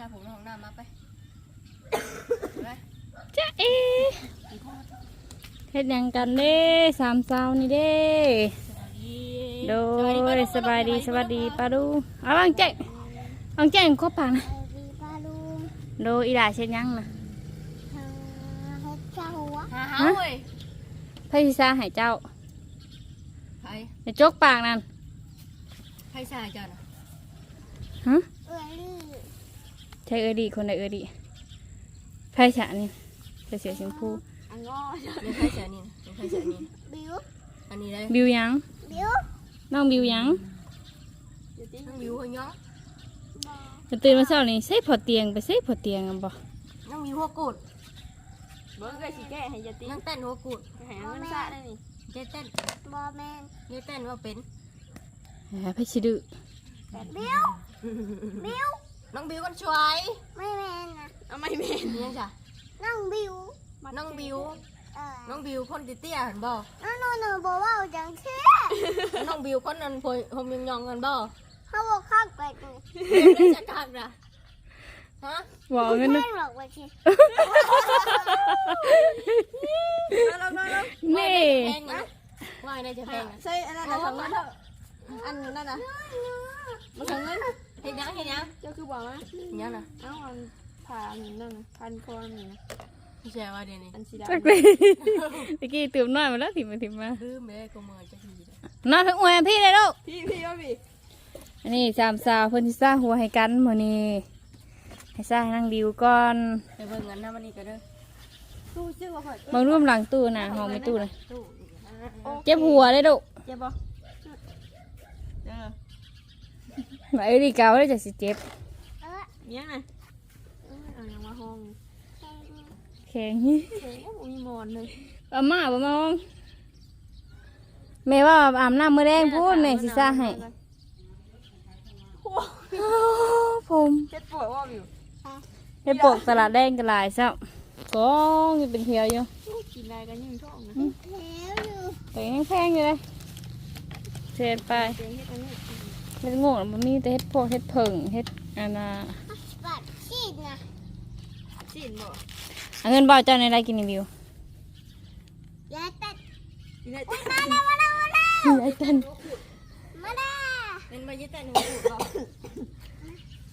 ชายผมในห้องน้ำมาไปไปจ้าเอเฮ็ดหยังกันเด้สามสาวนี่เด้โดยสบายดีสวัสดีป้าดูเอาลังแจ้งลังแจ้งครบปากนะดีปลาลุงโดยอีหลาเช่นหยังนะหาเฮ็ดเจ้าหัวหาเฮาเว้ยไพ่พิซาให้เจ้าไผในจกปากนั่นไผชายจ้ะน่ะฮะเอ้ยลี่ใช่เออดีคนใดเออดีไพ่ฉะนี่ใส่เสื้อชมพูอังงอนี่ไผชายนี่นี่ไผชายนี่บิวอันนี้ได้บิวหยังบิวน้องบิวหยังน้องวิวหัวย้อบอจะตื่นมาเช้านี่ใส่พอเตียงไปใส่พอเตียงกันบ่น้องวิวหัวกูดเบิ้งก็สิแก้ให้ยาตินั่งเต้นหัวกูดให้เอาเงินซะได้นี่เจ๊เต้นบอแมนเจ๊เต้นว่าเป็นแหมไพ่ชิดื้อบิวบิว น้องบิวกันช่วยไม่แมนนะเอาไม่แม่นนี่ยังจ้ะน้องบิวน้องบิว เออน้องบิวคนเตี้ยๆเห็นบ่น้องน้องหนูบอกว่าจังเช่น้องบิวคนนั้นพยผมยังยองกันบ่เขาบอกข้างไปกูเดี๋ยวจะกักนะฮะบอกเงินแม่นะหลอกไปทีนี่แพงนะว่าไงจะแพงนะใช่อันนั้นนะทำเงินเถอะอันนั้นนะมาถึงเงิน เห็นยังเห็นยังเจ้าคือบอกว่าเห็นยังนะเอ้าอันผ่านนั่นน่ะพันคอนี่นะพี่แชร์ว่าเดี๋ยวนี้อันสีดจักเลยตะกี้ตื่มน้อยมาแล้วถิ่มมาถิ่มมาลืมไปเลยก็เมื่อจะทีเลยนอนทั้งอวยพี่เลยลูกำพี่พี่ว่าพี่อันนี้สามสาวเพิ่นสิสร้างหัวให้กันมื้อนี้ให้สร้างให้นางดิวก่อนไปเบิ่งกันนะวันนี้ก็เด้อตู้ชื่อว่าข่อยบางรูปหลังตู้น่ะห้องไม่ตู้เลยตู้เจ็บหัวเลยลูกเจ็บบ่เออ ไหนดีเกาแล้วจะสิเจ็บเออมียังไงเอายังมาห้องแข็งเฮ้ยมีหมอนเลยอาม่าบ่มองแม่ว่าอาบน้ำมื้อแดงพูดแม่สิสร้างให้อ้าวผมเจ็บปวดว่าอยู่ให้ปกตลาดแดงกระลายซะกองอยู่เป็นเพียวอยู่กินอะไรกันยังท้องนะแล้วอยู่แต่ยังแพงอยู่เลยเทศไป เตียงเฮ็ดอันนี้เฮ็ดโง่มันมีแต่เฮ็ดพวกเฮ็ดเผิงเฮ็ดอันน่ะปัดชีดนะสินบ่เอาเงินบ่เจ้าในไรกินรีวิวยายตัดกินได้มาแล้วมาแล้วมาแล้วไอ้ตันมาแล้วเป็นมาเยเต้นหัวกูดบ่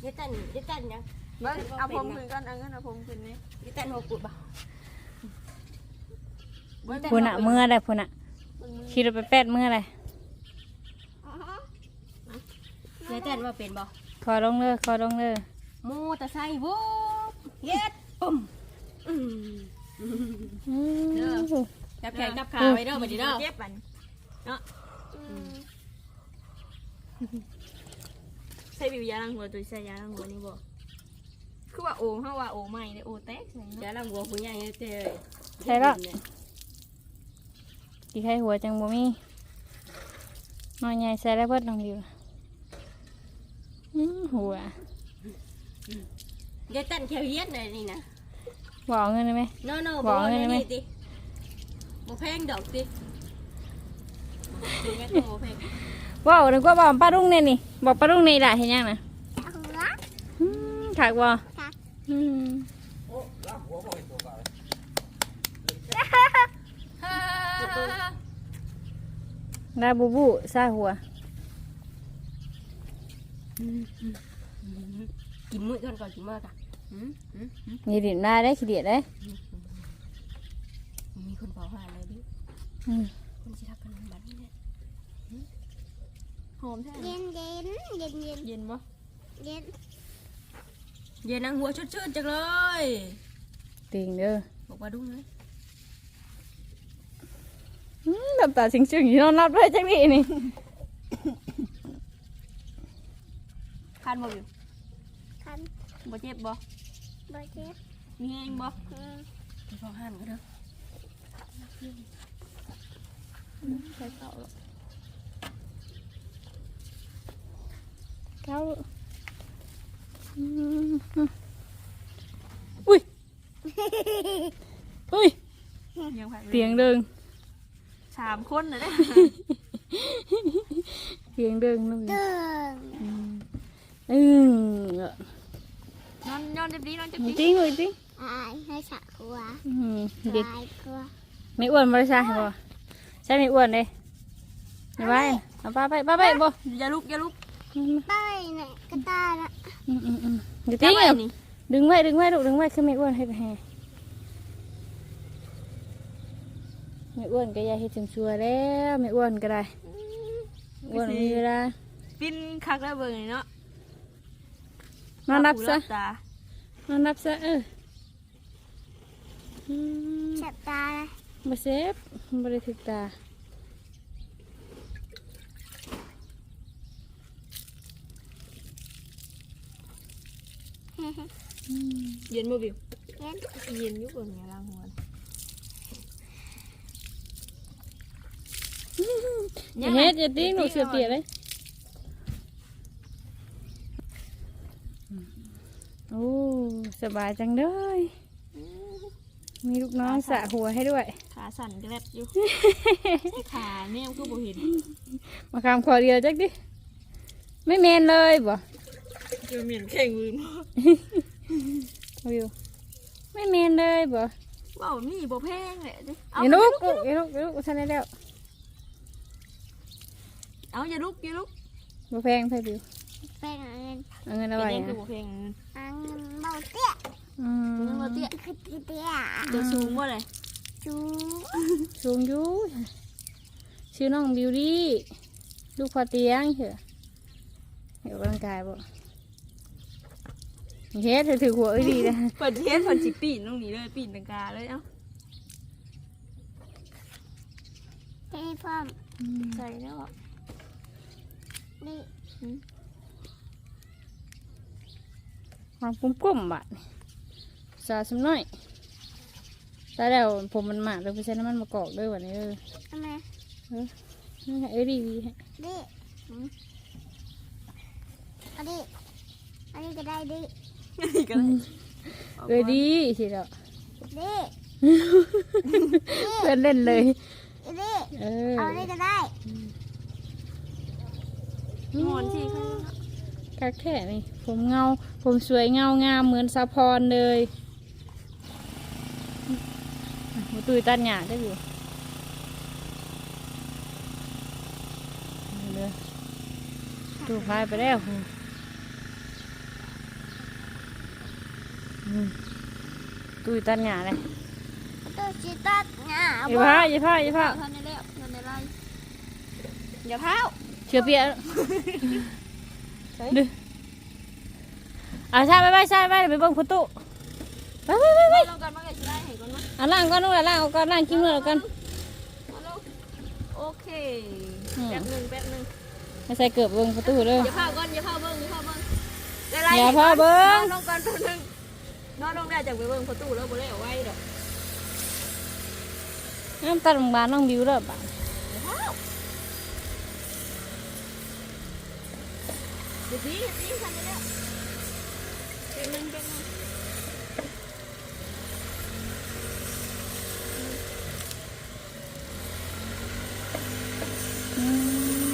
เยเต้นเยเต้นยังเบิ้งเอาผมคืนกันเอาเงินเอาผมคืนนี่เยเต้นหัวกูดบ่พุ่นน่ะเมื่อได้พุ่นน่ะเบิ้งมือขี่รถไปแปดเมื่อไร เยเต้นว่าเป็นบ่ขอลงเลยขอลงเลยมูตะไซวูบเย็ดปุ่มอืมอืมจับแขนจับขาไว้เด้อบัดนี้เด้อเจ็บปันเนาะใส่บิวยาล้างหัวตัวใส่ยาล้างหัวนี่บ่คือว่าโอ่งเฮาว่าโอ่งใหม่เลยโอ่งแตกใส่เนาะเดี๋ยวเราหัวผู้ใหญ่เจ้ยใช่ละกี่ไข่หัวจังบ่มีน้อยใหญ่ใส่ได้เบิดน้องดิวอืม หัวเยเต้นแค่เย็ดเลยนี่นะบอกเอาเงินได้ไหม no no บอกบ่เงินได้ไหม นี่ติบ่แพงดอกติถึงแม้ก็บ่แพงว้าวนึกว่าบอกป้ารุ่งเนี่ยนี่บอกป้ารุ่งนี่แหละเห็นยังนะเอาละอืมถักบ่ถัก อืมฮ่าดาบูบูซาหัว กินมื้อก่อนก่อนกินมื้อก่อนหืมหืมหืมนี่ดินได้ได้ขี้เดียดได้มีคนเผาห่านเลยดิอืมคนสิทักกันบัดนี้เนี่ยหอมแท้เย็นเย็นเย็นเย็นเย็นบ่เย็นเย็นนางหัวชื่นๆจังเลยติงเด้อบอกว่าดุ้งเลยอืมน้ำตาชิงชิงอยู่นอนรับด้วยจังนี่นี่ คันบ่อยู่คันบ่เจ็บบ่บอเจ็บมีแห้งบ่อืมไปเผาห่านก็เด้อใส่เต่าหรอกเก้าอืมอุ้ยอุ้ยยังไผเตียงเดิงสามคนน่ะเด้เตียงเดิงลูกเดิน อืมนอนอนนอนจับดีนอนจับดีจริงเลยจริงอายให้สะกลัวอืมเด็กลายกลัวไม่อ้วนบริษัทบ่ใช่ไม่อ้วนเลยไม่ไหวเอาป้าไปป้าไปบ่อย่าลุกอย่าลุกไปเนี่ยกระตายละอืมอืมอืมเดี๋ยวจัทิ้บงไว้เอานี่ดึงไว้ดึงไว้ลูกดึงไว้คือไม่อ้วนให้ไปแห่ไม่อ้วนก็อย่าให้ถึงชัวแล้วไม่อ้วนก็ได้อ้วนมีเวลาปิ้นคักแล้วเบิ่งนี่เนาะ นอนรับซะ ตา นอนรับซะเอออืมเจ็บตาเลยบ่เซฟบ่ได้ถึกตา เย็นบ่บิวเย็นเย็นอยู่เบิ่งเนี่ยล้างหัวอย่าเฮ็ดอย่าติ้งลูกเสือเปียกเลยโอ้ สบายจังเลย มีลูกน้องสระหัวให้ด้วย ขาสั่นกระแลบอยู่ ขาแม่ก็บ่เห็นมาคำขอเดียวจักดิ ไม่เมนเลยบ่จะเหม็นแข็งมือวิวไม่เมนเลยบ่ว้าวนี่บ่แพงเลยดิอย่าลุกลูกอย่าลุกอย่าลุกฉันได้แล้ว เอาอย่าลุกอย่าลุกบ่แพงไปวิว เป็นเงินเอาเงินเอาเป็นไว้ยังคือนะบ่แพงอังเบาเตี้ยอืมเงินบ่เตี้ยคือเตี้ยตัวสูงบ่เลยจูสูงอยู่ชื่อน้องบิวตี้ลูกพอเตียงเถอะเห็นกำลังกายบ่เฮ็ดเธอถือหัวเอ้ยดีนะเปิดเทสเปิดสิปีนตรงนี้เลยปีนตังกาเลยเอ้าเต้พร้อมใส่แล้วอะนี่ วางปุ่มกุ้มๆบาดนี่สาสมน้อยตายแล้วผมมันหมากเลยไปใช้น้ำมันมะกอกด้วยวันนี้เออทำไมนั่นแหละเอ้ยดีดีฮะดิอันนี้อันนี้ก็ได้ดินี่ก็ได้เอ้ยดีสิเด้อดิเพื่อนเล่นเลยดิเออเอาได้ก็ได้งอนสิข้างนี้เนาะ คักแท้นี่ผมเงา ผมสวยเงางามเหมือนสะพรเลยหมูตุยตันหยาได้อยู่เอาเลยตูพายไปแล้วอืมตุยตันหยาเลยตัวชิตัดงาอย่าพาอย่าพาอย่าพาท่านได้แล้วท่านได้ไล่อย่าเผาเชื่อเปีย ดึอะใช่ไปไปใช่ไปไปเบิ่งประตูไปไปไปไปลงกันมาเกิดสิได้เห็นก่อนมั้ยอะล่างก่อนนู่นล่ะล่างเอาก่อนล่างกิ้งมือแล้วกันเอาลงโอเคอืมแป๊บหนึงแป๊บหนึงไม่ใส่เกือบเบิ่งประตูเลยอย่าเผาก่อนอย่าเผาเบิ่งอย่าเผาเบิ่งได้ไล่อย่าพาเบิ่นองนลงก่อนแป๊บหนึงนอนลงได้จากไปเบิ่งประตูแล้วบ่ได้เอาไว้ดอกน้ำตัดโรงพยาบาลน้องบิวเด้อป่ะเดี๋ยวนี้เดี๋ยวนี้ทันได้แล้วเป็นหนึ่งเป็นหนึ่งอืม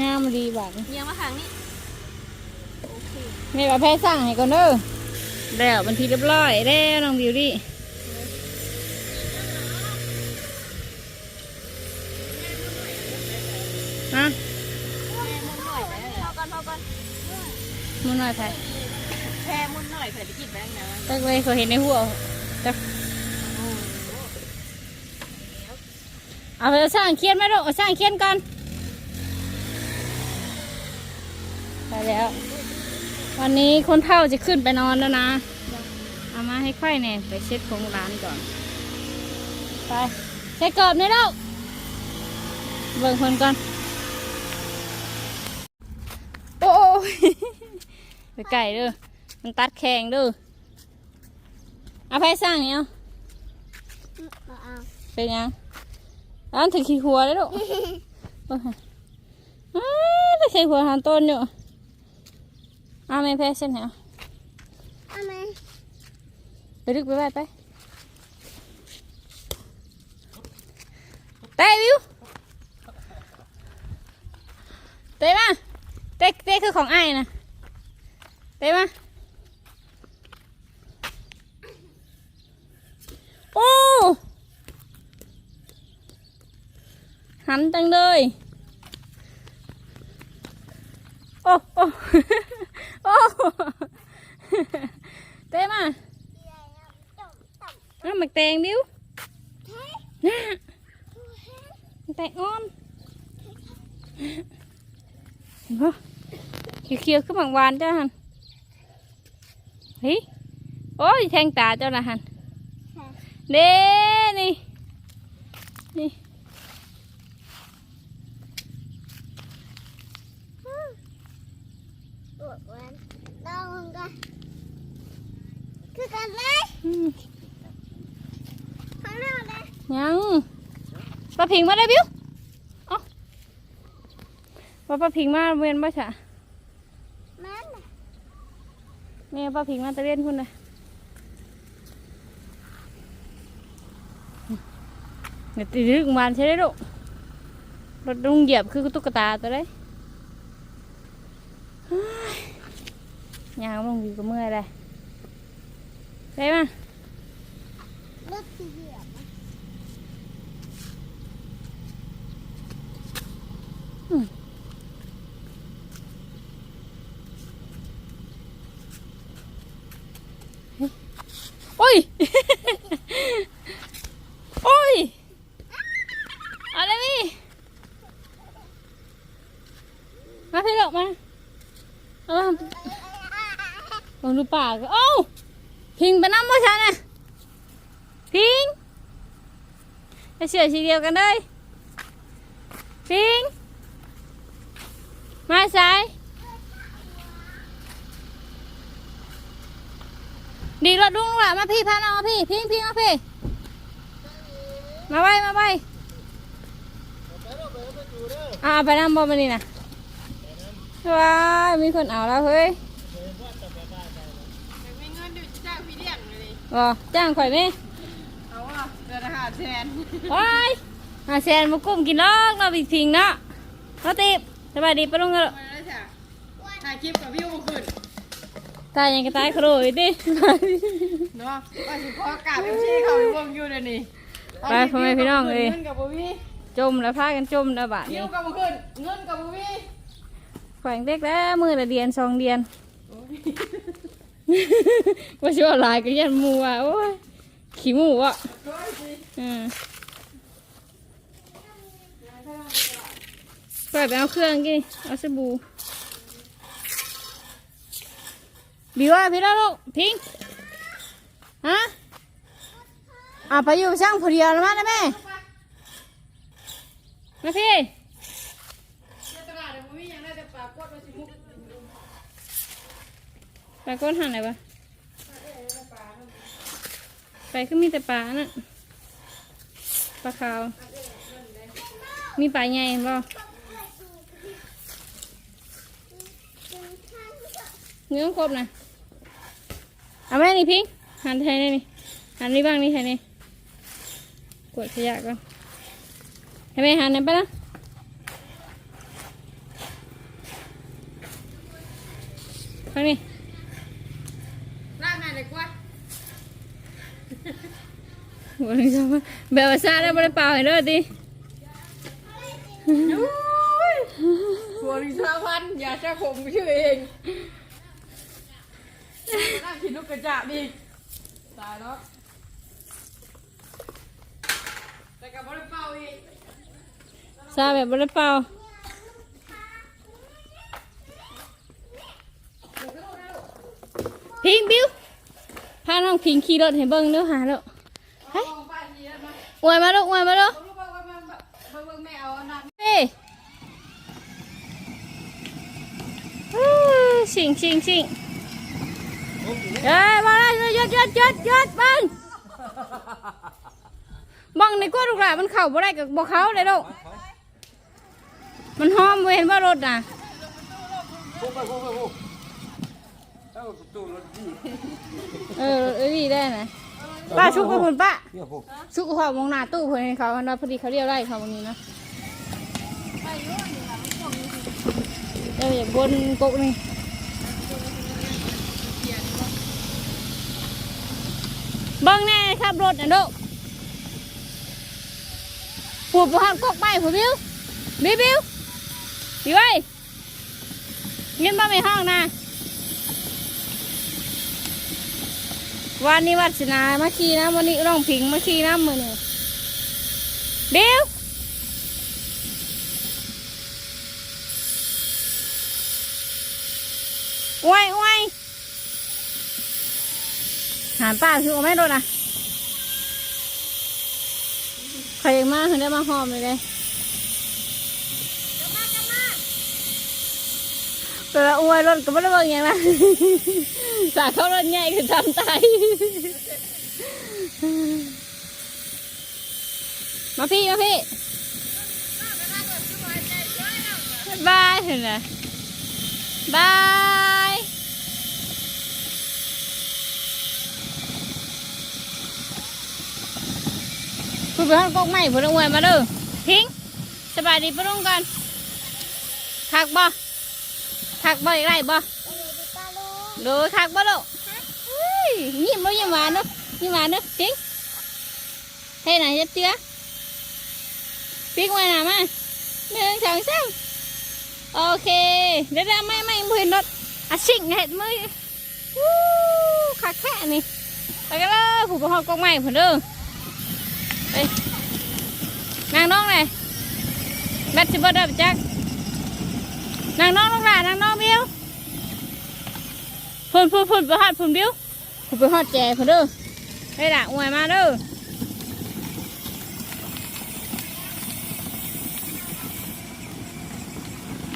งามดีบัดเอียงมาทางนี้โอเค นี่ว่าแพ้สั่งให้ก่อนเด้อแล้วบันทีเรียบร้อยแล้วน้องบิวดิฮะ แช่มุนหน่อยไปเท่ากันเท่ากัน มั นหน่อยไผแช่มุนหน่อยเผื่อจะกินแบงค์นะตักเลยเขาเห็นในหัวจักเอาไปสร้างเคียนไหมลูกเอาสร้างเคียนก่อนไปแล้ว วันนี้คนเฒ่าจะขึ้นไปนอนแล้วนะ เอามาให้ค่อยเนี่ยไปเช็ดของร้านก่อน ไปใส่กรอบนี่แล้วเบิ่งคนก่อน โอ้ย ไปไก่เด้อมันตัดแข่งเด้อเอาไปสร้างเนี่ยเอาเอาเอาเป็นยังร้านถึงขี้หัวเลยลูกโอ้ยอ้าวแต่ขี้หัวหันต้นอยู่เอาไม่แพ้เส้นเหรอเอาไหมไปดึกไปไปไปเตะวิวเตะมาเตะเตะคือของไอ้ายนะ เต้มาโอ้หันจังเลยโอ้โอ้โอ้เต้มา เห็นปะเขียวๆขึ้นหมักหวานจ้าหันเฮ้ยโอ้ยแทงตาเจ้าละหันเด้นี่ นี่ปวดวันลองกันคือกันเลยอืมข้างนอกเลยยังปลาพิงมาได้บิวเอ๋อว่าปลาพิงมาเวียนบ่ฉะ แม่น่ะ แม่ป้าพิงมาตะเล่นคุณนเลยเดี๋ยวตีดึกมันใช่ไหมลูกรถดุงเหยียบคือตุ๊กตาตัวได้เฮ้ยยางลงอยู่ก็เมื่อยเลยได้มาร ถสีเหลืองนะ โอ้ย โอ้ยเอาได้มีมาพี่ลูกมาเอามาลองดูปากเอ้าพิงไปน้ำมาฉันน่ะพิงจะ เชื่อสีเดียวกันเลยพิง มาสาย ดีรถดุ้งว่ะมาพี่พาน้องมาพี่พิงพิงเอาพี่ มาไว้มาไว้อ่าไปน้ำบอลมานี่นะว้ายมีคนเอาแล้วเฮ้ยมีเงินดูจ้างพี่เลี้ยงเลยบอจ้างข่อยไหม แสนว้ายมาแซนมากุ้มกินลอกเราะอีกพิงเนาะเราติบสบายดีปะลุงกันมาแล้วจ้ะถ่ายคลิปกับพี่บุคืนตายยังกระตายโครยดิเนาะว่าสิขอกราบเอฟซีเขาไปเบิ่งอยู่เดี๋ยวนี้ไปพ่อแม่พี่น้องเอ้ยเงินกับบุวี่จมแล้วพากันจมแล้วบาดคินี้วกับบุคืนเงินกับบุวี่แขวงเด็กแล้วมือละเดียนสองเดียนว่าชัวลายก็ยันหมูอะโอ้ย ขี้หมูอะอืมปล่อยไปเอาเครื่องกินเอาสบู่บิวอะพี่แล้วลูกพิงฮะอะไปอยู่ช่างผู้เดียวแล้วมาได้ไหมมาพี่พี่ไปก้นหันอะไรปะ ไปก็มีแต่ปลาน่ะปลาขาว มีปลาใหญ่ห็นบ่เนื้อครบนะเอาแม่นี่พิงหันไทยนี่นี่หันนี่บ้างนี่ไทยนี่กดขยะก่อนให้แม่หันนั่นไปนะข้างนี้ ร้านไหนเลยกว่า วันนี้จะมาแบบว่าซาได้บ่ได้เปล่าให้เด้อติหัวลิซาพันอย่าจะผมชื่อเองน่าคิดลูกกระจาบอีกตายแล้วแต่กับบริเป่าอีกซาแบบบ่ได้เปล่าพิงบิวพาน้องพิงขี่รถให้เบิ่งเด้อหาแล้ว เฮ้ยอวยมาลูกอวยมาลูกลูกบอกว่ามันแบบเบิ่งแม่เอาอันนั้นเฮ้ยอู้สิงสิงสิงเอ้ยมาเลยยุดยดยดยดบังบังในกวดลูกหลานมันเข่าบ่ได้กับบ่เขาเลยลูกมันห้อมเห็นว่ารถน่ะพวกไปพวกไปพวกเอ้าตู้รถดีเออเออดีได้นะ ป้าชุกไปคุณป้าเดี๋ยวผมชุกเขามองหน้าตู้เพื่อนเขาเขานะพอดีเขาเรียกไล่เขาวันนี้นะเดี๋ยวอย่าบนกกนี่เบิ้งแน่ขับรถนะลูกปวดปวดกกไปผมบิวบิวบิวดีไว้เงินบ้าไม่ห้องนะ วันนี้วัดสนามาขี่นะวันนี้ร้องผิงมาขี่นะมือนี่บิวอ้วยอ้ยหานป้าคือเอไม่โดนอะใครมาถึงได้มาหอมเลยเลย แต่ละอวยรถก็ไม่ได้เบิ่งอย่างนั้นสาเขารถใหญ่คือทำตายมาพี่ มาพี่บายเห็นไหมบายคุณไปห้องกกใหม่พลงวยมาเด้อทิ้งสบายดีปะลุงกันทักบ่ ทักบ่อีกไรบ่ไปเลยดีป้าลุงดูทักบ่ลูกเฮ้ยยิ้มบ่ยิ้มหวานเนาะยิ้มหวานเนาะทิ้งให้ไหนจะเตี้ยปิ๊กไว้หน่ะมาหนึ่งสองสามโอเคเดี๋ยวๆไม่ไม่มือเห็นรถอะชิงเห็ดมือวู้คักแค่นี่ไปกันเลยผู้ปกครองกองใหม่ผมเด้อไปนางน้องเลยแบตสิบเด้อไปจัก นางน้องลูกหลานนางน้องเบี้ยวพุ่นพุ่นพุ่นไปฮอดพุ่นเบี้ยวพุ่นไปฮอดแจพุ่นเด้อไปละอวยมาเด้อ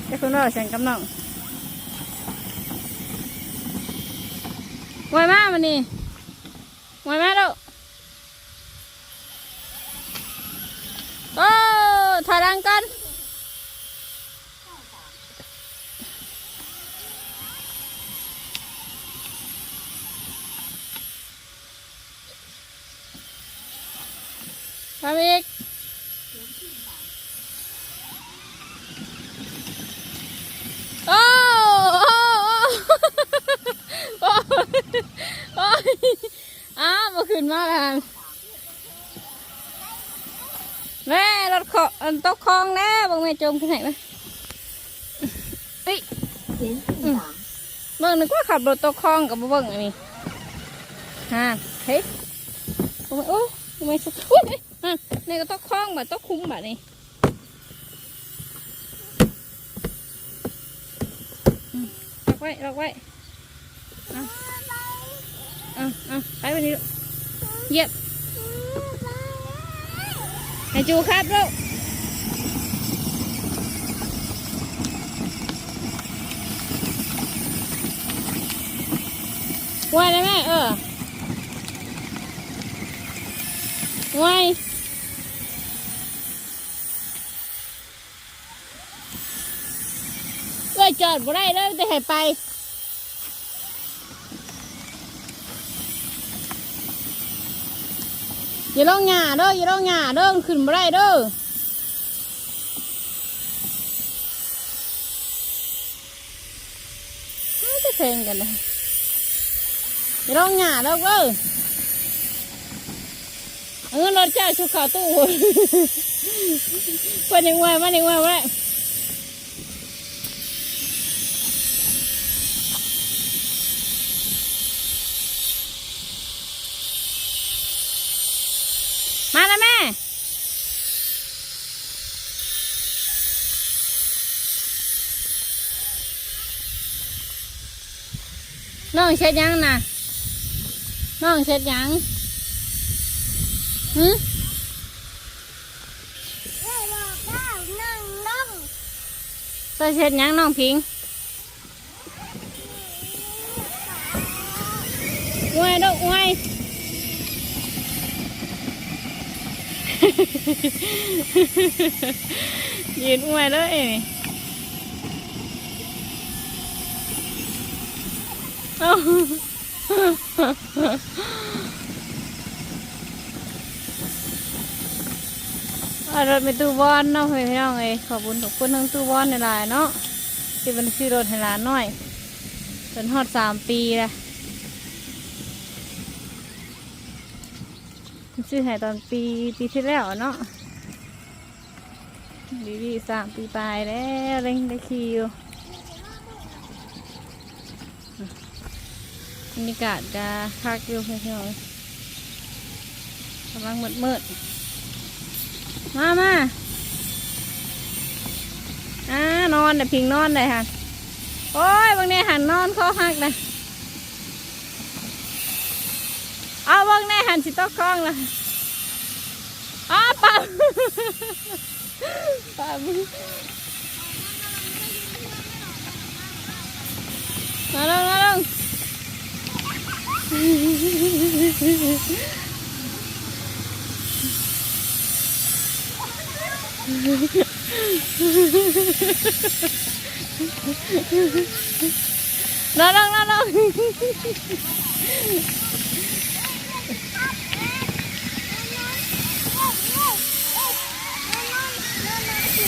เจ้าคุณว่าแสงกำลังไวมากมันนี่ไวมากลูกโอ้ถอยหลังกัน ทำอีกโอ้โอ้โอ้โอ้อ้าวมาขึ้นมาแล้วแม่รถขอตกคลองแล้วบางแม่จมขึ้นไหนไหมเฮ้ยอืมเบิ่งนึกว่าขับรถตกคลองกับบ่เบิ่งอันนี้ฮะเฮ้ยโอ้ยโอ้ยทำไมสักอุ้ยอ่ นี่ก็ตกคล้องแบบตกคุ้มแบบนี้ล็อกไว้ล็อกไว้เอาเอาเอาไปวันนี้เยียบให้จูครับลูกไหวได้ไหมเออไหวเอ้ย จอดบ่ได้เลยจะให้ไปอย่าลงหญ้าเด้ออย่าลงหญ้าเด้อขึ้นบ่ได้เด้อไม่จะเพลงกันเลยอย่าลงหญ้าเด้อเด้อเอาเงินรถเจ้าชุกขาตู้เพิ่นยังไงมันยังไงวะ มาแล้วแม่ น้องเช็ดยังนะน้องเช็ดยังหืมน้องนั่งตัวเช็ดยังน้องพิงอวยดอกอวย ยืนอวยเลยนี่เอ้ารถไปตู้บอลเนาะเพื่อนพี่น้องเอ้ยขอบคุณทุกคนทั้งตู้บอลในหลายเนาะที่เป็นซื้อรถให้หลานหน่อยเป็นฮอดสามปีและ ซื้อให้ตอนปีปีที่แล้วเนาะดีดีสามปีปลายแล้วเร่งได้ขี่อยู่บรรยากาศจะคักอยู่เพื่อนๆกำลังมืดมืดมามาอ่านอนแต่พิงนอนเลยค่ะ โอ้ยบางเนี่ยหันนอนเขาหักเลยเอา บางเนี่ยหันสิตอ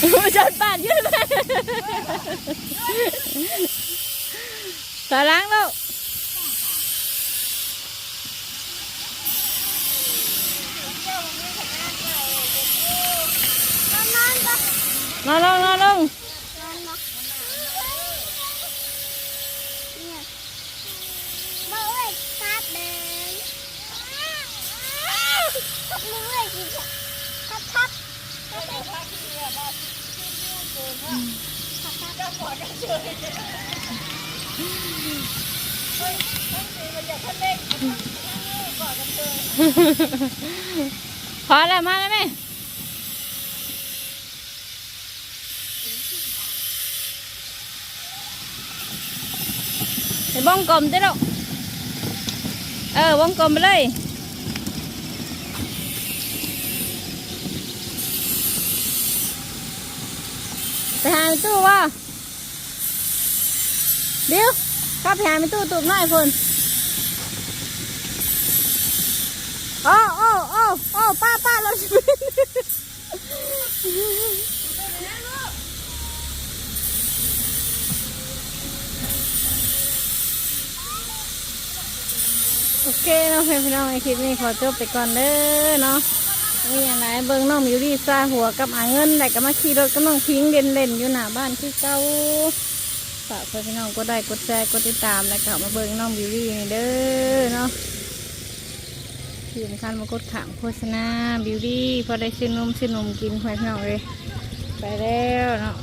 กกล้องเลยอ้าปั๊มปั๊มมา พอแล้วมาแล้วแม่ไปบ้องกลมได้แล้วเออบ้องกลมไปเลย ไปหาในตู้ว่าเดี๋ยวกลับไปหาในตู้ตูบหน่อยพุ่นโอ้โอ้โอ้โอ้ป้าป้าเราชีวิตโอเคเนาะเพื่อนพี่น้องในคลิปนี้ขอจบไปก่อนเด้อเนาะ มีอะไรเบิ้งน้องอยู่ดีซาหัวกับอาเงินแต่ก็มาขี่รถก็น้องทิ้งเล่นเล่นๆอยู่หน้าบ้านที่เก้าฝากเพื่อนพี่น้องกดได้กดแชร์กดติดตามแล้วก็มาเบิ้งน้องบิวตี้นี่เด้อเนาะที่สำคัญมากดถามโฆษณาบิวตี้พอได้ซื้อนมซื้อนมกินไปพี่น้องเลยไปแล้วเนาะ